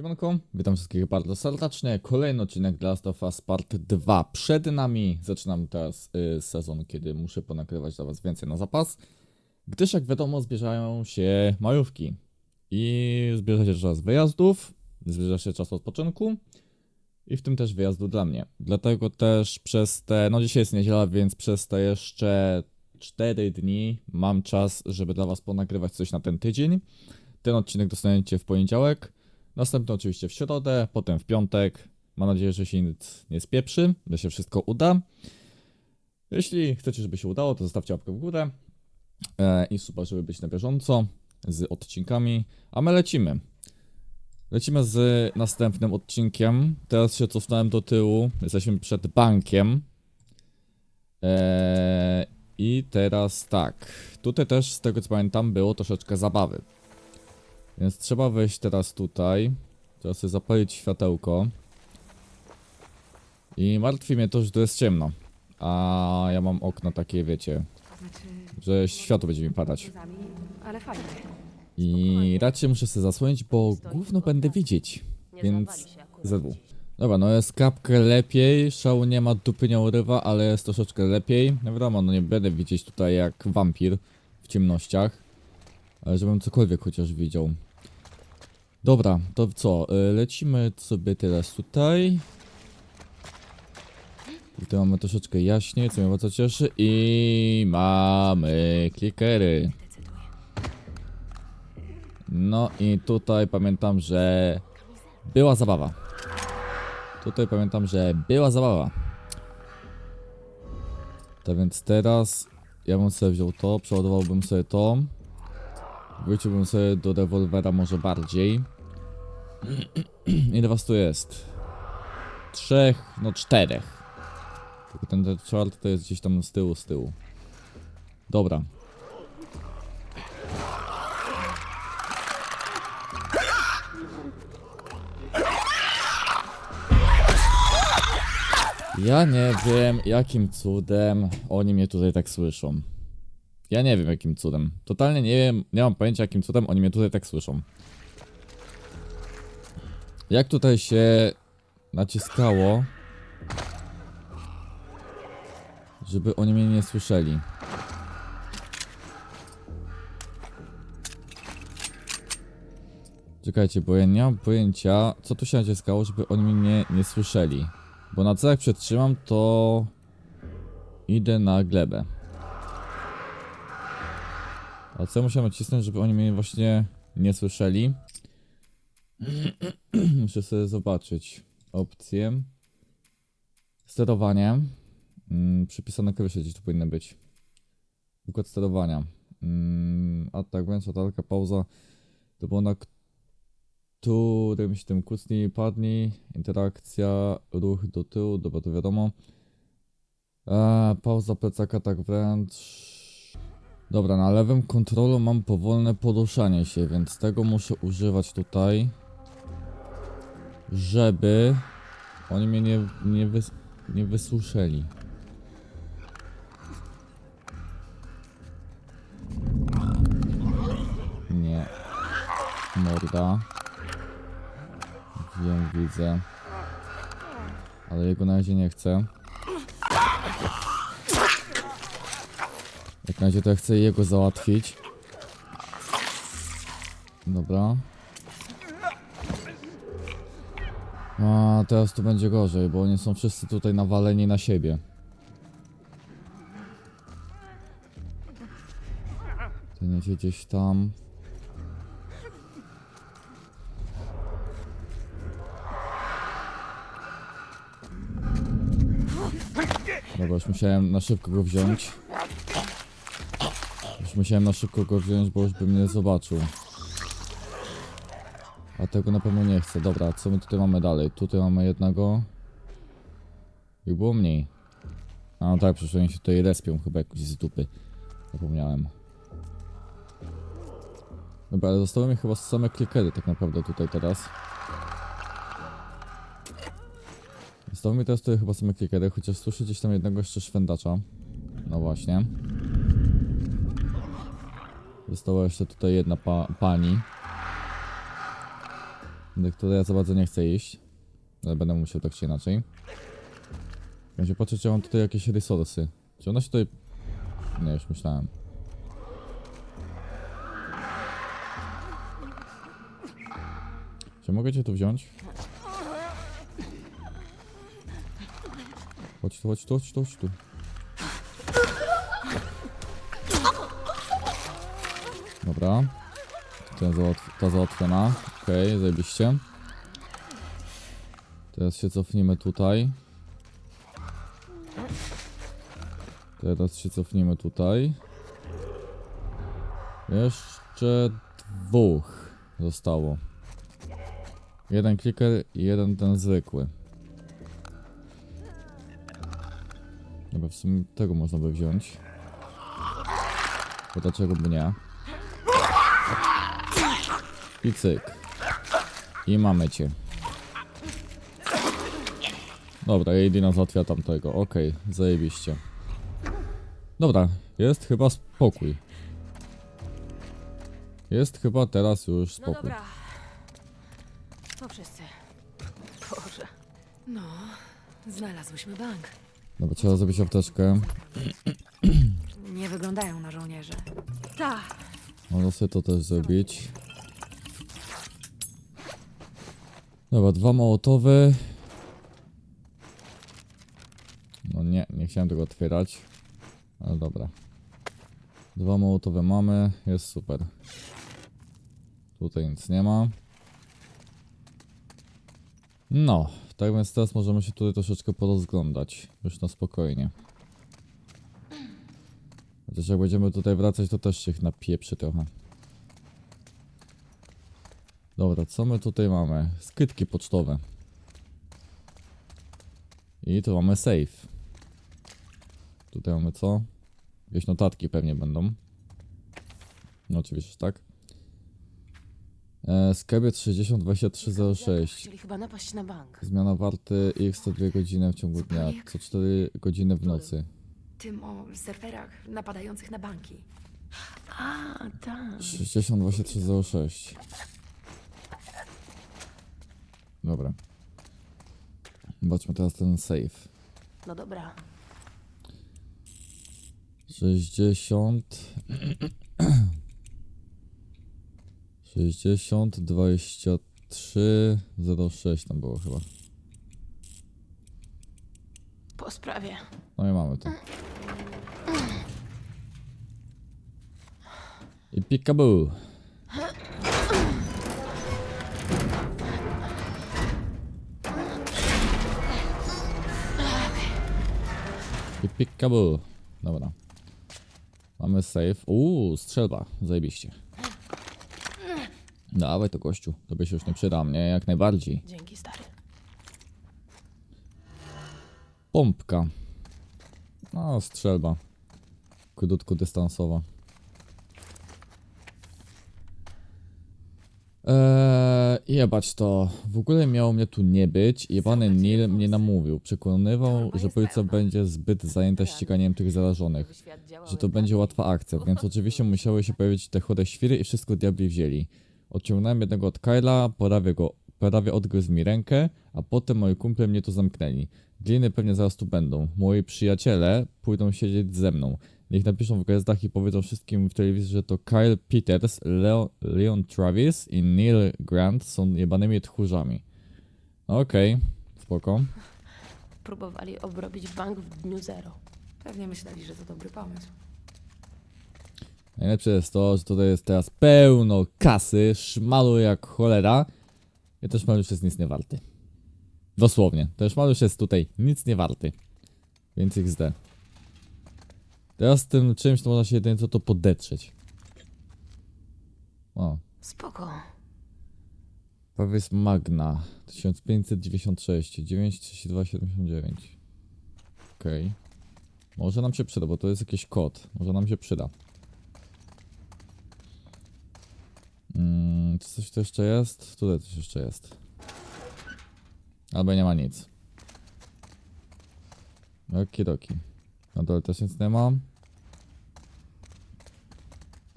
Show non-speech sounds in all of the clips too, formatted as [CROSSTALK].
Siemanko, witam wszystkich bardzo serdecznie. Kolejny odcinek The Last of Us Part 2 przed nami. Zaczynam teraz y, sezon, kiedy muszę ponagrywać dla was więcej na zapas. Gdyż jak wiadomo zbliżają się majówki. I zbliża się czas wyjazdów, zbliża się czas odpoczynku. I w tym też wyjazdu dla mnie. Dlatego też przez te, no dzisiaj jest niedziela, więc przez te jeszcze 4 dni mam czas, żeby dla was ponagrywać coś na ten tydzień. Ten odcinek dostaniecie w poniedziałek. Następny oczywiście w środę, potem w piątek. Mam nadzieję, że się nic nie spieprzy, że się wszystko uda. Jeśli chcecie, żeby się udało, to zostawcie łapkę w górę e, i super, żeby być na bieżąco z odcinkami. A my lecimy. Lecimy z następnym odcinkiem. Teraz się cofnąłem do tyłu. Jesteśmy przed bankiem. E, I teraz tak. Tutaj też, z tego co pamiętam, było troszeczkę zabawy. Więc trzeba wejść teraz tutaj. Trzeba sobie zapalić światełko. I martwi mnie to, że to jest ciemno. A ja mam okno takie, wiecie, Znaczy, że światło będzie mi padać. zami, ale fajnie. I raczej muszę sobie zasłonić, bo gówno będę widzieć. Więc ZW. Dobra, no jest kapkę lepiej, szału nie ma, dupy nie urywa, ale jest troszeczkę lepiej. No wiadomo, no nie będę widzieć tutaj jak wampir w ciemnościach. Ale żebym cokolwiek chociaż widział. Dobra, to co? y, Lecimy sobie teraz tutaj. Tutaj mamy troszeczkę jaśniej, co mnie bardzo cieszy. I mamy klikery. No i tutaj pamiętam, że była zabawa. Tutaj pamiętam, że była zabawa. Tak więc teraz ja bym sobie wziął to, przeładowałbym sobie to. Wróciłbym sobie do rewolwera może bardziej. [CLEARS THROAT] Ile was tu jest? Trzech, no czterech. Tylko ten, czwarty to jest gdzieś tam z tyłu, z tyłu. Dobra. Ja nie wiem, jakim cudem oni mnie tutaj tak słyszą. Ja nie wiem, jakim cudem. Totalnie nie wiem, nie mam pojęcia, jakim cudem oni mnie tutaj tak słyszą. Jak tutaj się naciskało, żeby oni mnie nie słyszeli. Czekajcie, bo ja nie mam pojęcia, co tu się naciskało, żeby oni mnie nie słyszeli. Bo na co jak przetrzymam, to idę na glebę. A co musiałem nacisnąć, żeby oni mnie właśnie nie słyszeli? [CLEARS THROAT] Muszę sobie zobaczyć. Opcje. Sterowanie. Mm, przypisane klawisze gdzieś tu powinny być. Układ sterowania. Mm, atak, więc atalka, pauza. To było na którymś tym kucnij, padnij, interakcja, ruch do tyłu, dobra to wiadomo. Eee, pauza plecaka, tak wręcz. Dobra, na lewym kontrolu mam powolne poruszanie się, więc tego muszę używać tutaj. Żeby oni mnie nie, nie, wys nie wysłyszeli. Nie. Morda. Wiem, widzę. Ale jego na razie nie chcę. Jak na razie to ja chcę jego załatwić. Dobra. A teraz tu będzie gorzej, bo oni są wszyscy tutaj nawaleni na siebie. Ten jedzie gdzieś tam. Dobra, już musiałem na szybko go wziąć. Musiałem na szybko go wziąć, bo już by mnie zobaczył. A tego na pewno nie chcę. Dobra, co my tutaj mamy dalej? Tutaj mamy jednego. I było mniej. A no tak, przecież oni się tutaj respią chyba jakoś z dupy. Zapomniałem. Dobra, ale zostały mi chyba same klikery tak naprawdę tutaj teraz. Zostały mi teraz tutaj chyba same klikery, chociaż słyszę gdzieś tam jednego jeszcze szwendacza. No właśnie. Została jeszcze tutaj jedna pa pani. do której ja za bardzo nie chcę iść. Ale będę musiał tak czy inaczej. Będzie patrzeć, czy mam tutaj jakieś resursy. Czy ona się tutaj... Nie, już myślałem. Czy mogę cię tu wziąć? Chodź tu, chodź tu, chodź tu, chodź tu. Dobra. Ta, załatw ta załatwiona. Okej, okay, zajebiście. Teraz się cofnijmy tutaj. Teraz się cofnijmy tutaj. Jeszcze dwóch zostało. Jeden kliker i jeden ten zwykły. Dobra, w sumie tego można by wziąć. Bo dlaczego by nie? I cyk. I mamy cię. Dobra, Jedyna załatwia tamtego. Okej, zajebiście. Dobra, jest chyba spokój. Jest chyba teraz już No spokój. dobra. To wszyscy. Boże. No, znalazłyśmy bank. Dobra, trzeba zrobić apteczkę. Nie wyglądają na żołnierzy. Tak. Można sobie to też zrobić. Dobra, dwa mołotowy. No nie, nie chciałem tego otwierać. Ale dobra. Dwa mołotowe mamy, jest super. Tutaj nic nie ma. No, tak więc teraz możemy się tutaj troszeczkę porozglądać. Już na spokojnie. Chociaż jak będziemy tutaj wracać, to też się ich napieprzy trochę. Dobra, co my tutaj mamy? Skrytki pocztowe. I tu mamy safe. Tutaj mamy co? Jakieś notatki pewnie będą. No oczywiście, że tak. E, 602306. Chcieli chyba napaść na bank. Zmiana warty X to 2 godziny w ciągu dnia, co 4 godziny w nocy. Tym o surferach napadających na banki. A, tak. 602306. Dobra. Zobaczmy teraz ten save. No dobra. 60 60 23 06 tam było chyba. Po sprawie. No i mamy to. I peekaboo. Peekaboo. Dobra. Mamy save. Uuu, strzelba. Zajebiście. Dawaj to gościu. Tobie się już nie przyda, mnie jak najbardziej. Dzięki, stary. Pompka. No, strzelba. Krótkodystansowa. Eee, jebać to. W ogóle miało mnie tu nie być. Jebany Neil mnie namówił. Przekonywał, że policja będzie zbyt zajęta ściganiem tych zarażonych. Że to będzie łatwa akcja, więc oczywiście musiały się pojawić te chore świry i wszystko diabli wzięli. Odciągnąłem jednego od Kyla, prawie go, prawie odgryzł mi rękę, a potem moi kumple mnie tu zamknęli. Gliny pewnie zaraz tu będą. Moi przyjaciele pójdą siedzieć ze mną. Niech napiszą w gwiazdach i powiedzą wszystkim w telewizji, że to Kyle Peters, Leo, Leon Travis i Neil Grant są jebanymi tchórzami. Okej, spoko. Próbowali obrobić bank w dniu zero. Pewnie myśleli, że to dobry pomysł. Najlepsze jest to, że tutaj jest teraz pełno kasy, szmalu jak cholera. I ten szmal już jest nic nie warty. Dosłownie. Ten szmal już jest tutaj nic nie warty. Więc XD. Teraz z tym czymś to można się jedynie co to podetrzeć. O. Spoko. Powiedz Magna. 1596 932 79 Okej. Może nam się przyda, bo to jest jakiś kod. Może nam się przyda. Mm, Czy coś tu jeszcze jest? Tutaj coś jeszcze jest. Albo nie ma nic. Okidoki. Na dole też nic nie ma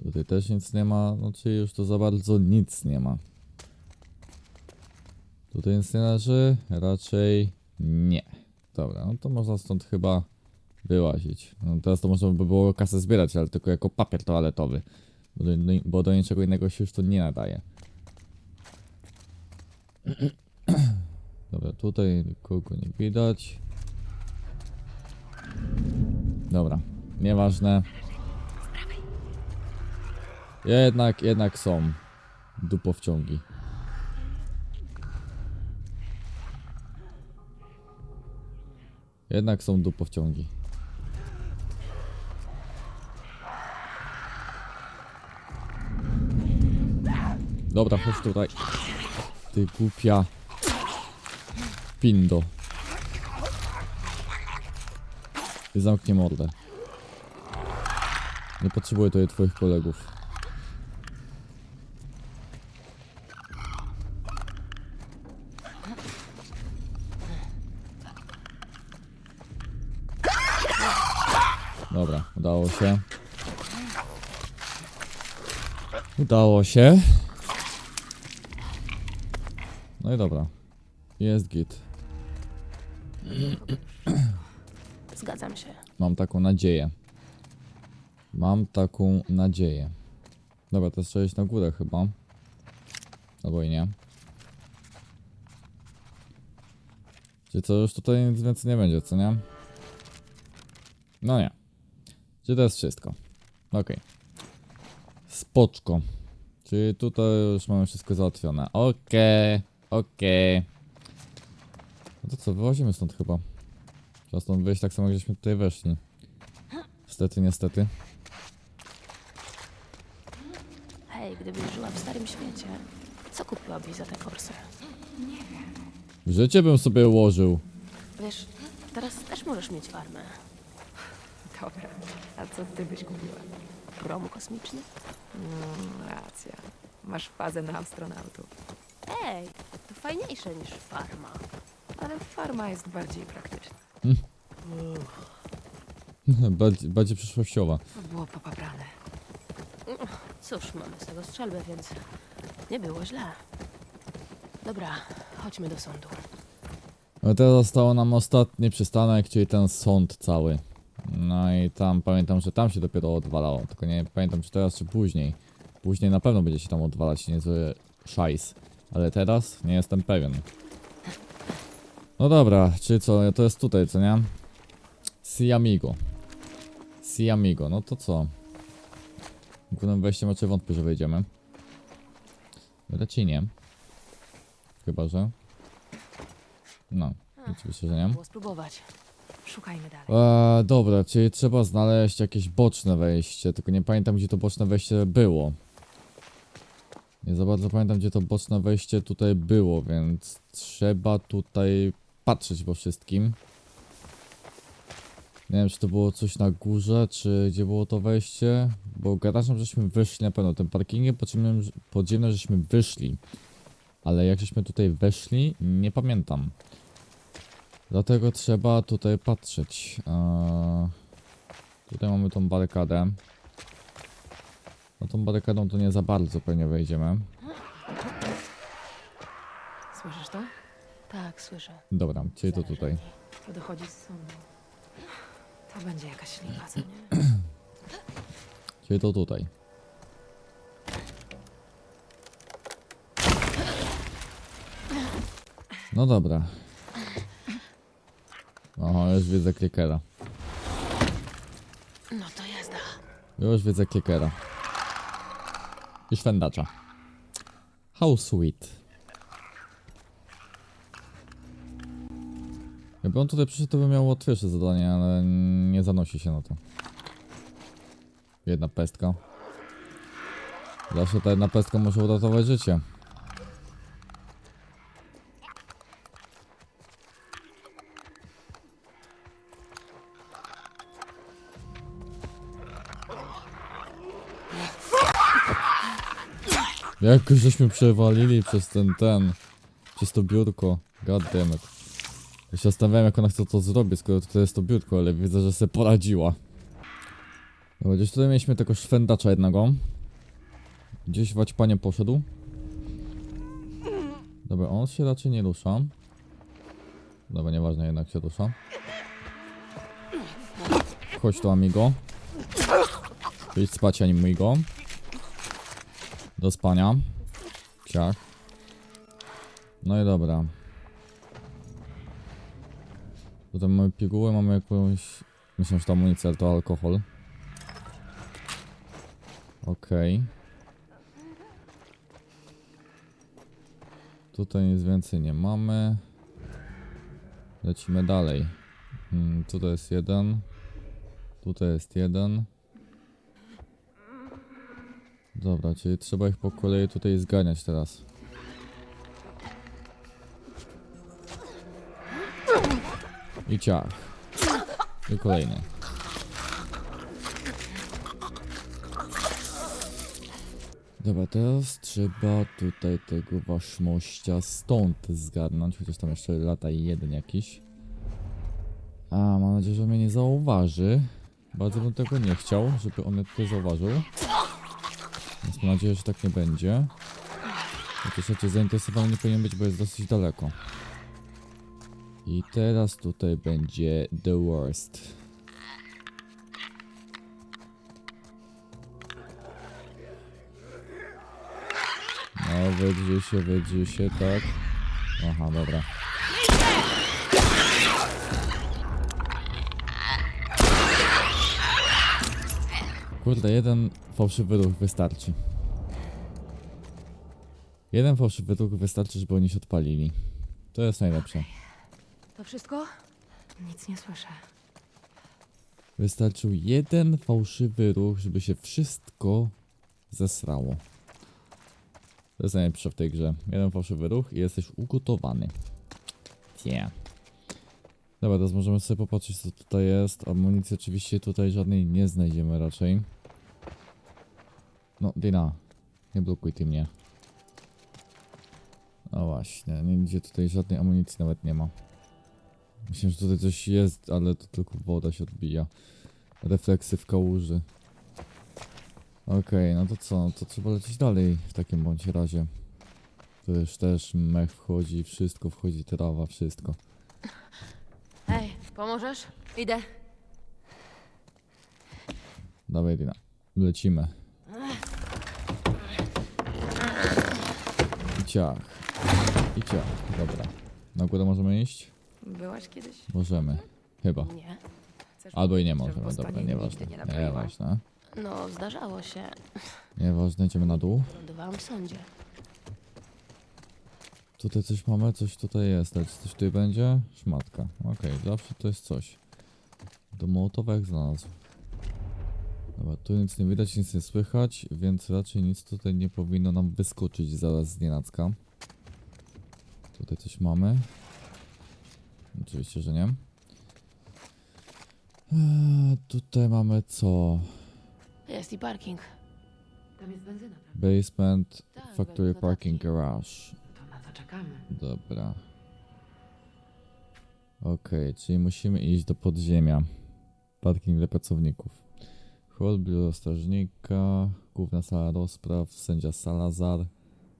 Tutaj też nic nie ma No czyli już to za bardzo nic nie ma Tutaj nic nie leży? Raczej nie. Dobra, no to można stąd chyba wyłazić. No teraz to można by było kasę zbierać, ale tylko jako papier toaletowy. Bo do, bo do niczego innego się już to nie nadaje. [CLEARS THROAT] Dobra, tutaj nikogo nie widać. Dobra, nieważne. Jednak, jednak są dupowciągi. Jednak są dupowciągi. Dobra, chodź tutaj. Ty głupia pindo. I zamknij mordę. Nie potrzebuję tutaj twoich kolegów. Dobra, udało się. Udało się. No i dobra. Jest git. Zgadzam się. Mam taką nadzieję. Mam taką nadzieję. Dobra, to trzeba iść na górę chyba. Albo i nie. Czyli co, już tutaj nic więcej nie będzie, co nie? No nie. Czyli to jest wszystko. Okej. Spoczko. Czyli tutaj już mamy wszystko załatwione. Okej, okej. No to co, wyłazimy stąd chyba. Trzeba stąd wyjść tak samo, jak żeśmy tutaj weszli. Niestety, niestety. Hej, gdybyś żyła w starym świecie, co kupiłabyś za tę forsę? W życie bym sobie ułożył. Wiesz, teraz też możesz mieć farmę. Dobra. A co ty byś kupiła? Prom kosmiczny? Mm, racja. Masz fazę na astronautów. Ej, to fajniejsze niż farma. Ale farma jest bardziej praktyczna. bardziej, bardziej przyszłościowa. To było popaprane. Cóż, mamy z tego strzelbę, więc nie było źle. Dobra, chodźmy do sądu. No teraz zostało nam ostatni przystanek, czyli ten sąd cały. No i tam pamiętam, że tam się dopiero odwalało. Tylko nie pamiętam czy teraz, czy później. Później na pewno będzie się tam odwalać niezły szajs. Ale teraz nie jestem pewien. No dobra, czyli co, to jest tutaj, co nie? Si amigo. Si amigo, no to co? Głównym wejściem raczej wątpię, że wejdziemy. Raczej nie. Chyba, że... No, oczywiście, że nie. Było spróbować. Szukajmy dalej. Dobra, czyli trzeba znaleźć jakieś boczne wejście, tylko nie pamiętam gdzie to boczne wejście było. Nie za bardzo pamiętam gdzie to boczne wejście tutaj było, więc trzeba tutaj patrzeć po wszystkim. Nie wiem czy to było coś na górze, czy gdzie było to wejście, bo garażem żeśmy wyszli na pewno, tym parkingiem podziemnym, podziemnym żeśmy wyszli. Ale jak żeśmy tutaj weszli, nie pamiętam. Dlatego trzeba tutaj patrzeć. Eee, tutaj mamy tą barykadę. No tą barykadą to nie za bardzo pewnie wejdziemy. Słyszysz to? Tak, słyszę. Dobra, czyli to tutaj. To dochodzi z sądu. To będzie jakaś lipa, co nie? [CLEARS THROAT] Czyli to tutaj. No dobra. Oho, już widzę klikera. No to jazda. Już widzę klikera. I szwendacza. How sweet. Jakby on tutaj przyszedł, to by miał łatwiejsze zadanie, ale nie zanosi się na to. Jedna pestka. Zawsze ta jedna pestka może uratować życie. Jak żeśmy przewalili przez ten, ten, przez to biurko. God damn it. Ja się zastanawiałem jak ona chce to zrobić, skoro tutaj jest to biurko, ale widzę, że sobie poradziła. Dobra, gdzieś tutaj mieliśmy tego szwendacza jednego. Gdzieś wać panie poszedł. Dobra, on się raczej nie rusza. Dobra, nieważne, jednak się rusza. Chodź tu, amigo. Idź spać, amigo. Do spania. Ciach. No i dobra. Potem mamy pigułę, mamy jakąś... Myślę, że to amunicja, ale to alkohol. Okej. Tutaj nic więcej nie mamy. Lecimy dalej. Hmm, tutaj jest jeden. Tutaj jest jeden. Dobra, czyli trzeba ich po kolei tutaj zganiać teraz. I ciach. I kolejny. Dobra, teraz trzeba tutaj tego waszmościa stąd zgarnąć, chociaż tam jeszcze lata jeden jakiś. A, mam nadzieję, że mnie nie zauważy. Bardzo bym tego nie chciał, żeby on mnie tutaj zauważył. Więc mam nadzieję, że tak nie będzie. Chociaż ja cię zainteresowany nie powinien być, bo jest dosyć daleko. I teraz tutaj będzie the worst. No, wydrzyj się, wydrzyj się, tak. Aha, dobra. Kurde, jeden fałszywy ruch wystarczy. Jeden fałszywy ruch wystarczy, żeby oni się odpalili. To jest najlepsze. To wszystko? Nic nie słyszę. Wystarczył jeden fałszywy ruch, żeby się wszystko zesrało. To jest najlepsze w tej grze. Jeden fałszywy ruch i jesteś ugotowany. Yeah. Dobra, teraz możemy sobie popatrzeć co tutaj jest. Amunicji oczywiście tutaj żadnej nie znajdziemy raczej. No, Dina, nie blokuj ty mnie. No właśnie, nigdzie tutaj żadnej amunicji nawet nie ma. Myślę, że tutaj coś jest, ale to tylko woda się odbija. Refleksy w kałuży. Okej, no to co? No to trzeba lecieć dalej w takim bądź razie. Tu już też mech wchodzi, wszystko wchodzi, trawa, wszystko. Hej, pomożesz? Idę. Dawaj, Dina. Lecimy. I ciach. I ciach. Dobra. Na górę możemy iść? Byłaś kiedyś? Możemy. Chyba. Nie. Chcesz Albo i nie możemy, dobra, nieważne. nigdy nie? Nieważne. No, zdarzało się. Nieważne, idziemy na dół. Lądowałam w sądzie. Tutaj coś mamy, coś tutaj jest, ale czy coś tutaj będzie? Szmatka. Okej, zawsze to jest coś. Do Mołotowa jak znalazł. Dobra, tu nic nie widać, nic nie słychać, więc raczej nic tutaj nie powinno nam wyskoczyć zaraz z nienacka. Tutaj coś mamy. Oczywiście, że nie. Eee, tutaj mamy co? Jest i parking. Tam jest benzyna, prawda? Basement, Tak, Factory Parking. Garage. To na to czekamy. Dobra. Okej, czyli musimy iść do podziemia. Parking dla pracowników. Hol, biuro strażnika, główna sala rozpraw, sędzia Salazar,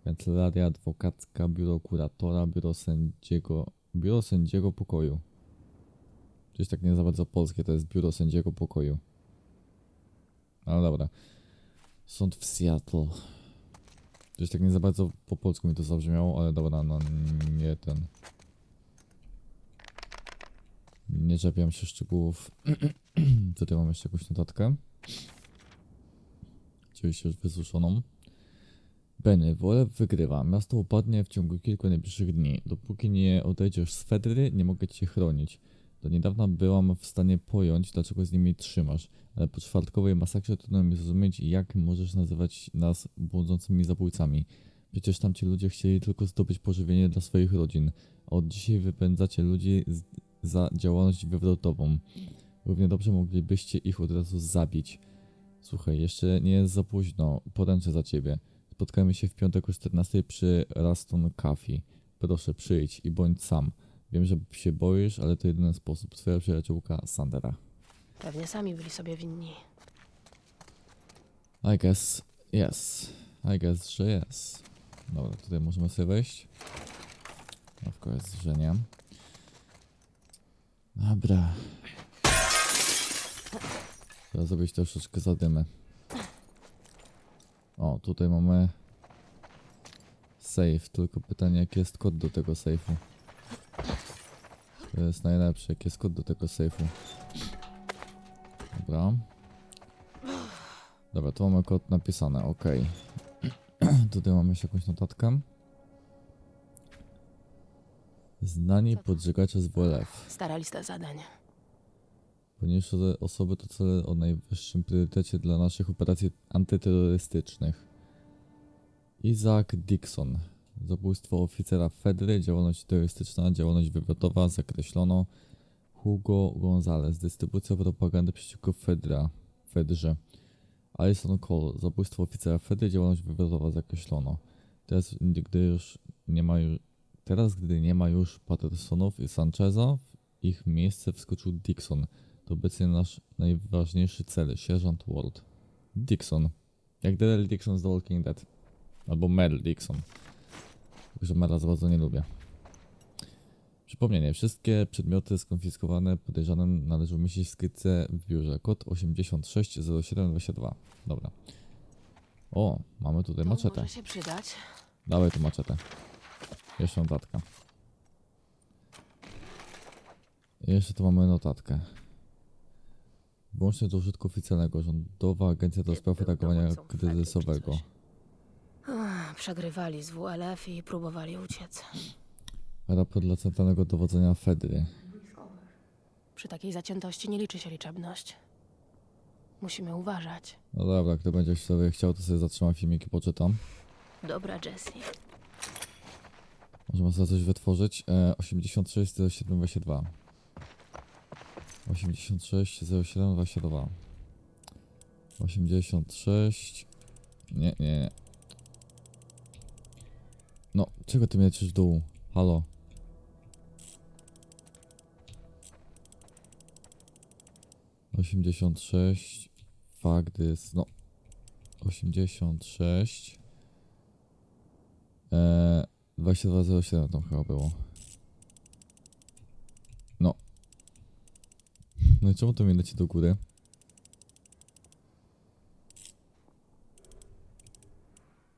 kancelaria adwokacka, biuro kuratora, biuro sędziego, biuro sędziego pokoju. Gdzieś tak nie za bardzo polskie, to jest biuro sędziego pokoju. Ale dobra. Sąd w Seattle. Gdzieś tak nie za bardzo po polsku mi to zabrzmiało, ale dobra, no nie ten. Nie czepiam się szczegółów. [CLEARS THROAT] Tutaj mam jeszcze jakąś notatkę. Oczywiście już wysuszoną. Benny, Wolew wygrywa. Miasto upadnie w ciągu kilku najbliższych dni. Dopóki nie odejdziesz z Fedry, nie mogę cię chronić. Do niedawna byłam w stanie pojąć, dlaczego z nimi trzymasz, ale po czwartkowej masakrze trudno mi zrozumieć, jak możesz nazywać nas błądzącymi zabójcami. Przecież tamci ludzie chcieli tylko zdobyć pożywienie dla swoich rodzin, a od dzisiaj wypędzacie ludzi za działalność wywrotową. Równie dobrze moglibyście ich od razu zabić. Słuchaj, jeszcze nie jest za późno, poręczę za ciebie. Spotkajmy się w piątek o 14 przy Raston Coffee. Proszę, przyjdź i bądź sam. Wiem, że się boisz, ale to jedyny sposób. Twoja przyjaciółka Sandera. Pewnie sami byli sobie winni. I guess yes. I guess, że yes. Dobra, tutaj możemy sobie wejść. Of course, że nie. Dobra. Trzeba zrobić troszeczkę zadymy. O, tutaj mamy safe, tylko pytanie jaki jest kod do tego safe'u. To jest najlepsze, jaki jest kod do tego safe'u. Dobra. Dobra, tu mamy kod napisany, ok. [CLEARS THROAT] tutaj mamy jeszcze jakąś notatkę. Znani podżegacze z WLF. Stara lista zadań. Ponieważ te osoby to cele o najwyższym priorytecie dla naszych operacji antyterrorystycznych. Isaac Dixon. Zabójstwo oficera Fedry, działalność terrorystyczna, działalność wywiatowa, zakreślono. Hugo Gonzalez. Dystrybucja propagandy przeciwko Fedra. Fedrze. Alison Cole. Zabójstwo oficera Fedry, działalność wywiatowa, zakreślono. Teraz, gdy już nie ma już, teraz, gdy nie ma już Pattersonów i Sancheza, w ich miejsce wskoczył Dixon. To obecnie nasz najważniejszy cel, sierżant Ward. Dixon. Jak Daryl Dixon z The Walking Dead. Albo Mel Dixon. Tylko, że Mela za bardzo nie lubię. Przypomnienie. Wszystkie przedmioty skonfiskowane podejrzanym należy umieścić w skrytce w biurze. Kod 860722. Dobra. O, mamy tutaj To maczetę. może się przydać. Dawaj tu maczetę. Jeszcze notatka. Jeszcze tu mamy notatkę. Włącznie do użytku oficjalnego. Rządowa Agencja do Spraw Reagowania Kryzysowego. Ach, Przegrywali z WLF i próbowali uciec. Raport dla Centralnego Dowodzenia Fedry. Przy takiej zaciętości nie liczy się liczebność. Musimy uważać. No dobra, kto będzie sobie chciał, to sobie zatrzyma filmik i poczytam. Dobra, Jessie. Możemy sobie coś wytworzyć. E, 860722. 860722. 86. Nie, nie, nie. No, czego ty mnie lecisz w dół? Halo. Osiemdziesiąt sześć. Fuck this. No. Osiemdziesiąt sześć. Eee, 2207 tam chyba było. No. No i czemu to mi leci do góry?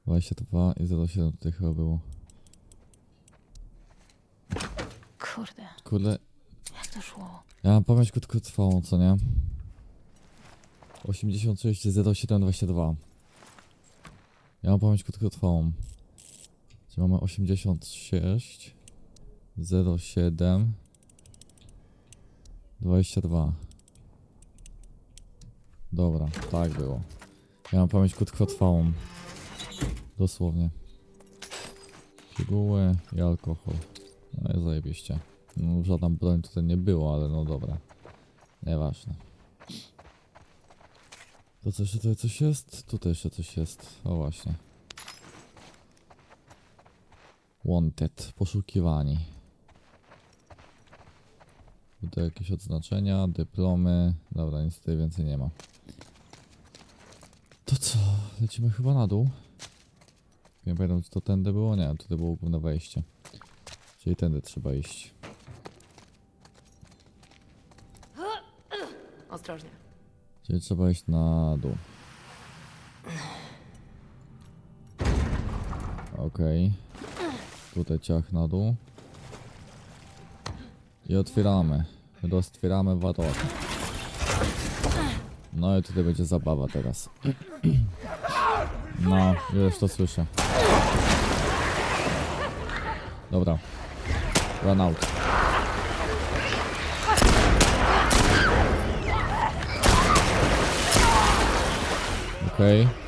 Dwadzieścia dwa i 07 tutaj chyba było. Kurde, Kurde, jak to szło? ja mam pamięć krótkotrwałą, co nie? 86 07 22. Ja mam pamięć krótkotrwałą. Czyli mamy 86 07 22. Dobra, tak było. Ja mam pamięć krótkotrwałą. Dosłownie. Piguły i alkohol. No i zajebiście. No, żadna broń tutaj nie było, ale no dobra. Nieważne. To co jeszcze tutaj coś jest? Tutaj jeszcze coś jest. O właśnie. Wanted. Poszukiwani. Tutaj jakieś odznaczenia, dyplomy. Dobra, nic tutaj więcej nie ma. To co? Lecimy chyba na dół. Nie pamiętam, czy to tędy było? Nie, tutaj było główne wejście. Czyli tędy trzeba iść. Ostrożnie. Czyli trzeba iść na dół. Okej. Tutaj ciach na dół. I otwieramy. Roztwieramy warok. No i tutaj będzie zabawa teraz. No, już to słyszę. Dobra. Run out. Okej.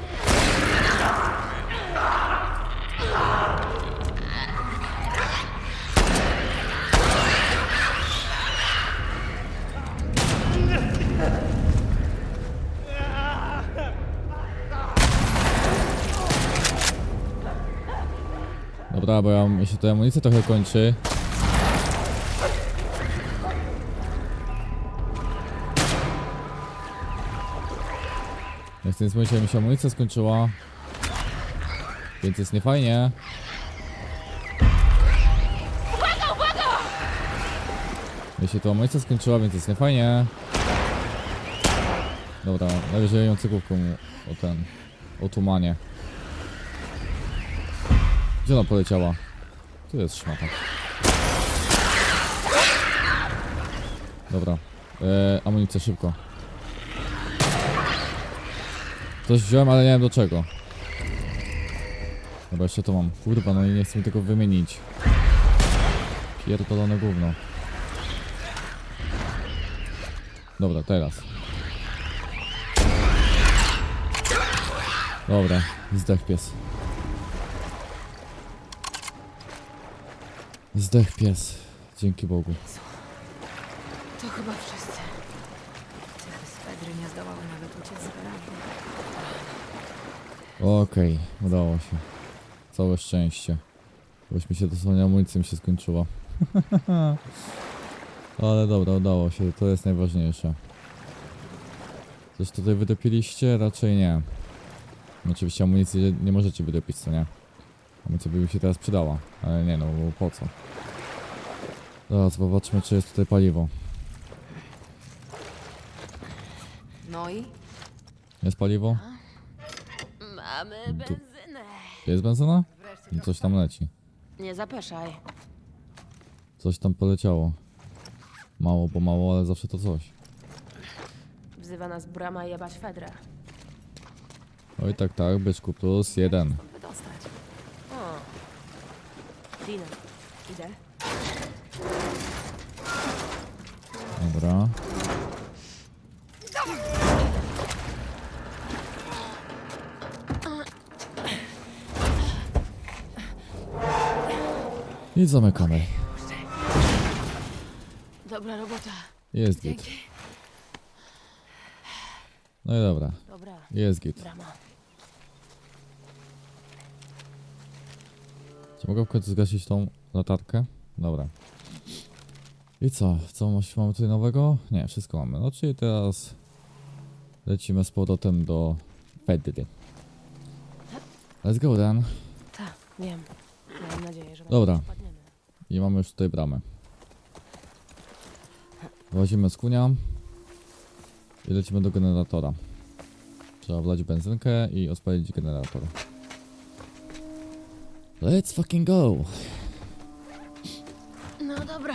Dobra, bo ja, mi się to amunicja trochę kończy. Jak w tym momencie mi się amunicja skończyła. Więc jest niefajnie. Mi się to amunicja skończyła, więc jest niefajnie. Dobra, najwyżej ją cykówką o ten... o tumanie. Gdzie ona poleciała? Tu jest szmata. Dobra. Eee, amunicję szybko. Coś wziąłem, ale nie wiem do czego. Dobra, jeszcze to mam. Kurwa, no i nie chcę mi tego wymienić. Pierdolone gówno. Dobra, teraz. Dobra, zdech pies. Zdech pies. Dzięki Bogu. To chyba wszyscy. Typy z nie zdołały nawet uciec z garażu. Okej, udało się. Całe szczęście. Boś mi się dosłownie amunicja mi się skończyła. [LAUGHS] Ale dobra, udało się, to jest najważniejsze. Coś tutaj wydopiliście? Raczej nie. Oczywiście amunicji nie- nie możecie wydopić, co nie? Amunicja by mi się teraz przydała, ale nie no, bo po co? Dobra, zobaczmy czy jest tutaj paliwo. No i? Jest paliwo? Mamy Du- benzynę. Jest benzyna? Wreszcie. No coś tam leci. Nie zapeszaj. Coś tam poleciało. Mało, bo mało, ale zawsze to coś. Wzywa nas brama jebać Fedrę. Oj tak, tak, byczku plus jeden. Wydostać. Dina. Idę. Dobra. I zamykamy. Dobra robota. Jest git. Dzięki. No i dobra, Dobra. jest git. Brama. Czy mogę w końcu zgasić tą latarkę? Dobra. I co? Co mamy tutaj nowego? Nie, wszystko mamy. No czyli teraz lecimy z powrotem do Fedry. Let's go then. Tak, wiem. Miałem nadzieję, że Dobra. I mamy już tutaj bramę. Włazimy z kunia i lecimy do generatora. Trzeba wlać benzynkę i odpalić generator. Let's fucking go! No dobra.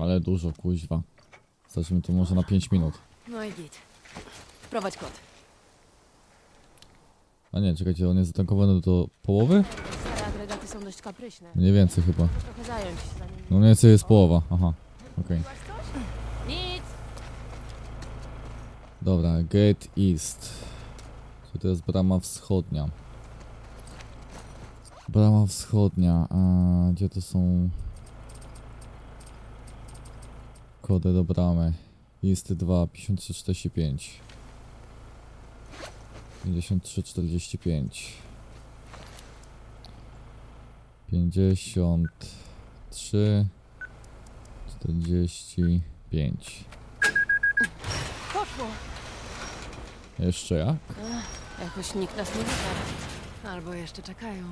Ale dużo, kuźwa. Zacznijmy to może na 5 minut. No i git. Prowadź kod. A nie, czekajcie, on jest zatankowany do połowy? Stare agregaty są dość kapryśne. Mniej więcej chyba. Trochę zająć się zanim... No mniej więcej jest połowa, aha. Okej. Nic! Dobra, Gate East. Czy to jest brama wschodnia? Brama wschodnia, a gdzie to są kody do bramy? East 2, 5345 5345 53 45 Jeszcze jak? Jakoś nikt nas nie wita. Albo jeszcze czekają.